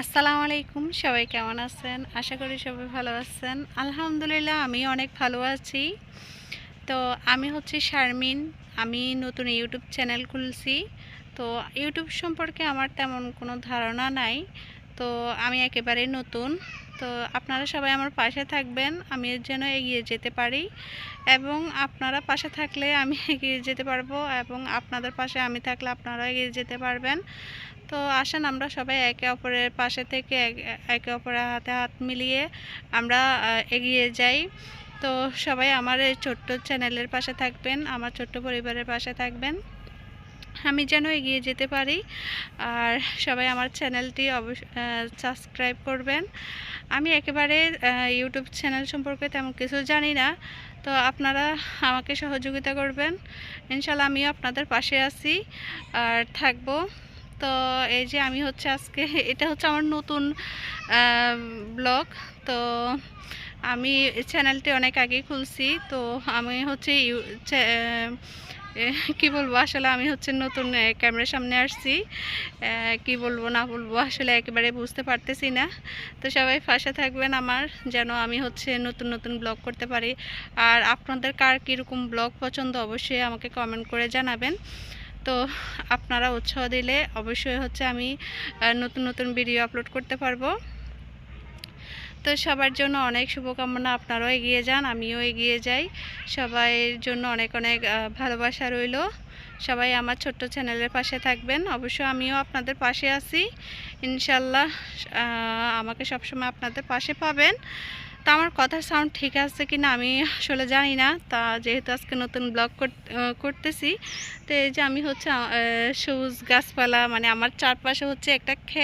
আসসালামু আলাইকুম, সবাই কেমন আছেন? আশা করি সবাই ভালো আছেন। আলহামদুলিল্লাহ আমি অনেক ভালো আছি। তো আমি হচ্ছে শারমিন, আমি নতুন ইউটিউব চ্যানেল খুলছি। তো ইউটিউব সম্পর্কে আমার তেমন কোনো ধারণা নাই। তো আমি একেবারে নতুন। তো আপনারা সবাই আমার পাশে থাকবেন, আমি এর জন্য এগিয়ে যেতে পারি এবং আপনারা পাশে থাকলে আমি এগিয়ে যেতে পারব এবং আপনাদের পাশে আমি থাকলে আপনারা এগিয়ে যেতে পারবেন। তো আসেন আমরা সবাই একে অপরের পাশে থেকে এক- অপরের হাতে হাত মিলিয়ে আমরা এগিয়ে যাই। তো সবাই আমার এই ছোট্ট চ্যানেলের পাশে থাকবেন, আমার ছোট্ট পরিবারের পাশে থাকবেন। আমি যেন এগিয়ে যেতে পারি। আর সবাই আমার চ্যানেলটি অবশ্য সাবস্ক্রাইব করবেন। আমি একেবারে ইউটিউব চ্যানেল সম্পর্কে তেমন কিছু জানি না। তো আপনারা আমাকে সহযোগিতা করবেন। ইনশাল্লাহ আমিও আপনাদের পাশে আছি আর থাকব। তো এই যে আমি হচ্ছে আজকে, এটা হচ্ছে আমার নতুন ব্লগ তো আমি চ্যানেলটি অনেক আগেই খুলছি। তো আমি হচ্ছে কি বলব, আসলে আমি হচ্ছে নতুন ক্যামেরার সামনে আসছি। কি বলব, না বলব, আসলে একেবারে বুঝতে পারতেছি না। তো সবাই পাশে থাকবেন আমার, যেন আমি হচ্ছে নতুন নতুন ব্লগ করতে পারি। আর আপনাদের কার কীরকম ব্লগ পছন্দ, অবশ্যই আমাকে কমেন্ট করে জানাবেন। তো আপনারা উৎসাহ দিলে অবশ্যই হচ্ছে আমি নতুন নতুন ভিডিও আপলোড করতে পারব। তো সবার জন্য অনেক শুভকামনা, আপনারাও এগিয়ে যান, আমিও এগিয়ে যাই। সবাইয়ের জন্য অনেক অনেক ভালোবাসা রইল। সবাই আমার ছোট্ট চ্যানেলের পাশে থাকবেন। অবশ্য আমিও আপনাদের পাশে আছি। ইনশাল্লাহ আমাকে সবসময় আপনাদের পাশে পাবেন। তা আমার কথার সাউন্ড ঠিক আছে কি না আমি আসলে জানি না। তা যেহেতু আজকে নতুন ব্লগ করতেছি, তো এই যে আমি হচ্ছে সবুজ গাছপালা মানে আমার চারপাশে হচ্ছে একটা খে